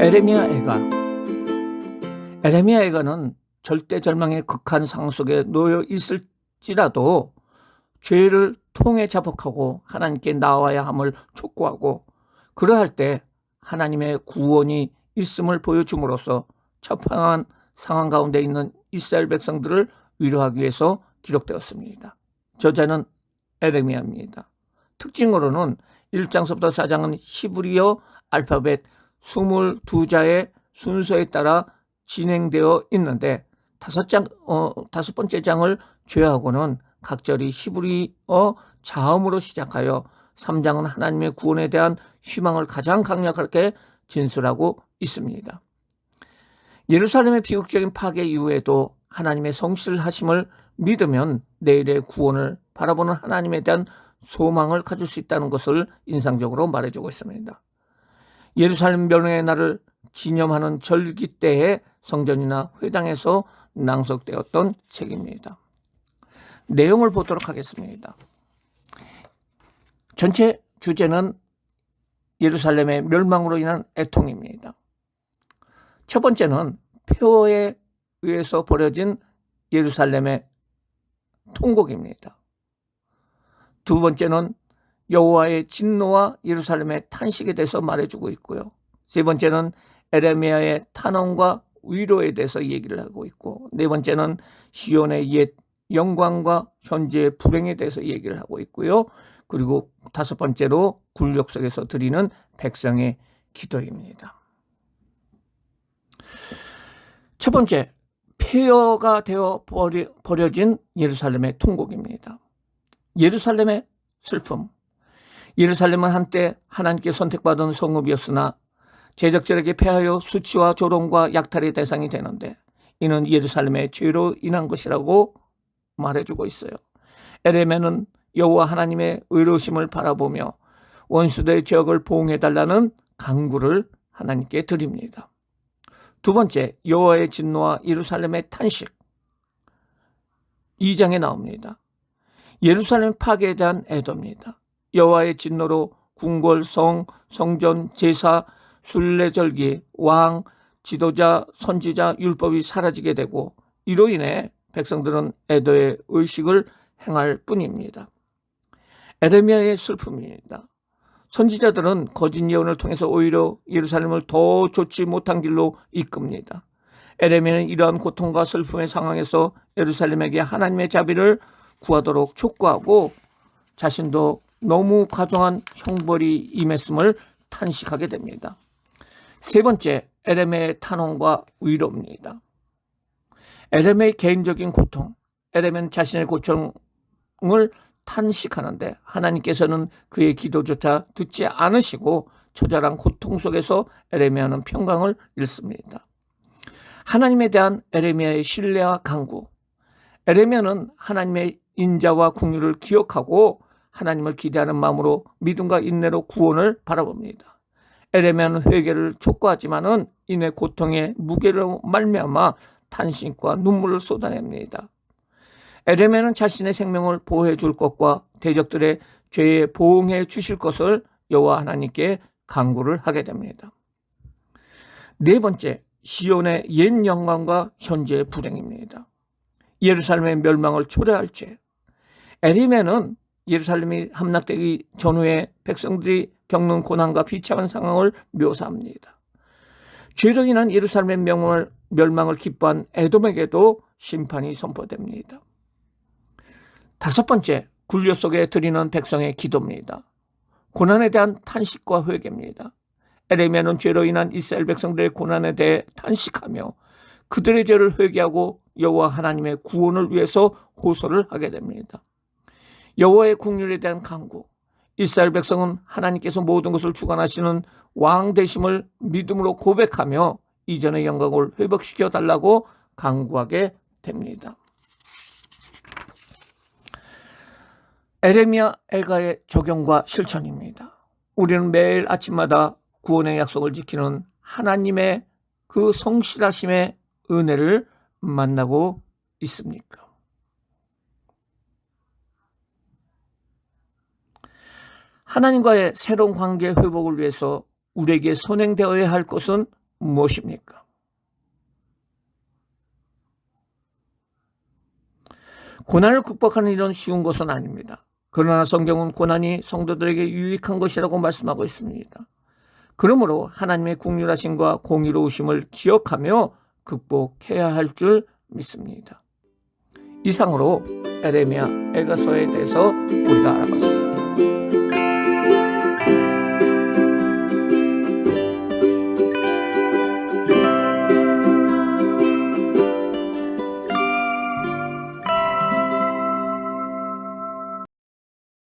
에레미야 애가 에레미야 애가는 절대 절망의 극한 상황 속에 놓여 있을지라도 죄를 통해 자복하고 하나님께 나와야 함을 촉구하고 그러할 때 하나님의 구원이 있음을 보여줌으로써 처방한 상황 가운데 있는 이스라엘 백성들을 위로하기 위해서 기록되었습니다. 저자는 에레미야입니다. 특징으로는 1장서부터 4장은 히브리어 알파벳 22자의 순서에 따라 진행되어 있는데 다섯 장, 어, 다섯 번째 장을 죄하고는 각절이 히브리어 자음으로 시작하여 3장은 하나님의 구원에 대한 희망을 가장 강력하게 진술하고 있습니다. 예루살렘의 비극적인 파괴 이후에도 하나님의 성실하심을 믿으면 내일의 구원을 바라보는 하나님에 대한 소망을 가질 수 있다는 것을 인상적으로 말해주고 있습니다. 예루살렘 멸망의 날을 기념하는 절기 때에 성전이나 회당에서 낭독되었던 책입니다. 내용을 보도록 하겠습니다. 전체 주제는 예루살렘의 멸망으로 인한 애통입니다. 첫 번째는 폐허에 의해서 벌어진 예루살렘의 통곡입니다. 두 번째는 여호와의 진노와 예루살렘의 탄식에 대해서 말해주고 있고요. 세 번째는 에레미야의 탄원과 위로에 대해서 얘기를 하고 있고 네 번째는 시온의 옛 영광과 현재의 불행에 대해서 얘기를 하고 있고요. 그리고 다섯 번째로 굴욕 속에서 드리는 백성의 기도입니다. 첫 번째, 폐허가 되어 버려진 예루살렘의 통곡입니다. 예루살렘의 슬픔. 예루살렘은 한때 하나님께 선택받은 성읍이었으나 제적들에게 패하여 수치와 조롱과 약탈의 대상이 되는데 이는 예루살렘의 죄로 인한 것이라고 말해주고 있어요. 에레메는 여호와 하나님의 의로우심을 바라보며 원수들의 지역을 보응해달라는 강구를 하나님께 드립니다. 두 번째, 여호와의 진노와 예루살렘의 탄식. 2장에 나옵니다. 예루살렘 파괴에 대한 애도입니다. 여호와의 진노로 궁궐, 성, 성전, 제사, 순례절기, 왕, 지도자, 선지자, 율법이 사라지게 되고 이로 인해 백성들은 에도의 의식을 행할 뿐입니다. 에레미야의 슬픔입니다. 선지자들은 거짓 예언을 통해서 오히려 예루살렘을 더 좋지 못한 길로 이끕니다. 에레미야는 이러한 고통과 슬픔의 상황에서 예루살렘에게 하나님의 자비를 구하도록 촉구하고 자신도 너무 과정한 형벌이 임했음을 탄식하게 됩니다. 세 번째, 에레메의 탄원과 위로입니다. 에레메의 개인적인 고통, 에레메는 자신의 고통을 탄식하는데 하나님께서는 그의 기도조차 듣지 않으시고 처절한 고통 속에서 에레미야는 평강을 잃습니다. 하나님에 대한 에레미야의 신뢰와 강구. 에레미야는 하나님의 인자와 국류를 기억하고 하나님을 기대하는 마음으로 믿음과 인내로 구원을 바라봅니다. 에레미야는 회개를 촉구하지만은 이내 고통의 무게로 말미암아 탄식과 눈물을 쏟아냅니다. 에레미야는 자신의 생명을 보호해 줄 것과 대적들의 죄에 보응해 주실 것을 여호와 하나님께 강구를 하게 됩니다. 네 번째, 시온의 옛 영광과 현재의 불행입니다. 예루살렘의 멸망을 초래할 죄. 에리메는 예루살렘이 함락되기 전후에 백성들이 겪는 고난과 비참한 상황을 묘사합니다. 죄로 인한 예루살렘의 명을, 멸망을 기뻐한 에돔에게도 심판이 선포됩니다. 다섯 번째, 굴려 속에 드리는 백성의 기도입니다. 고난에 대한 탄식과 회개입니다. 에레미야는 죄로 인한 이스라엘 백성들의 고난에 대해 탄식하며 그들의 죄를 회개하고 여호와 하나님의 구원을 위해서 호소를 하게 됩니다. 여호와의 국률에 대한 강구. 이스라엘 백성은 하나님께서 모든 것을 주관하시는 왕 되심을 믿음으로 고백하며 이전의 영광을 회복시켜 달라고 강구하게 됩니다. 에레미야 엘가의 적용과 실천입니다. 우리는 매일 아침마다 구원의 약속을 지키는 하나님의 그 성실하심의 은혜를 만나고 있습니까? 하나님과의 새로운 관계 회복을 위해서 우리에게 선행되어야 할 것은 무엇입니까? 고난을 극복하는 일은 쉬운 것은 아닙니다. 그러나 성경은 고난이 성도들에게 유익한 것이라고 말씀하고 있습니다. 그러므로 하나님의 국률하심과 공의로우심을 기억하며 극복해야 할 줄 믿습니다. 이상으로 에레미야 에가서에 대해서 우리가 알아봤습니다.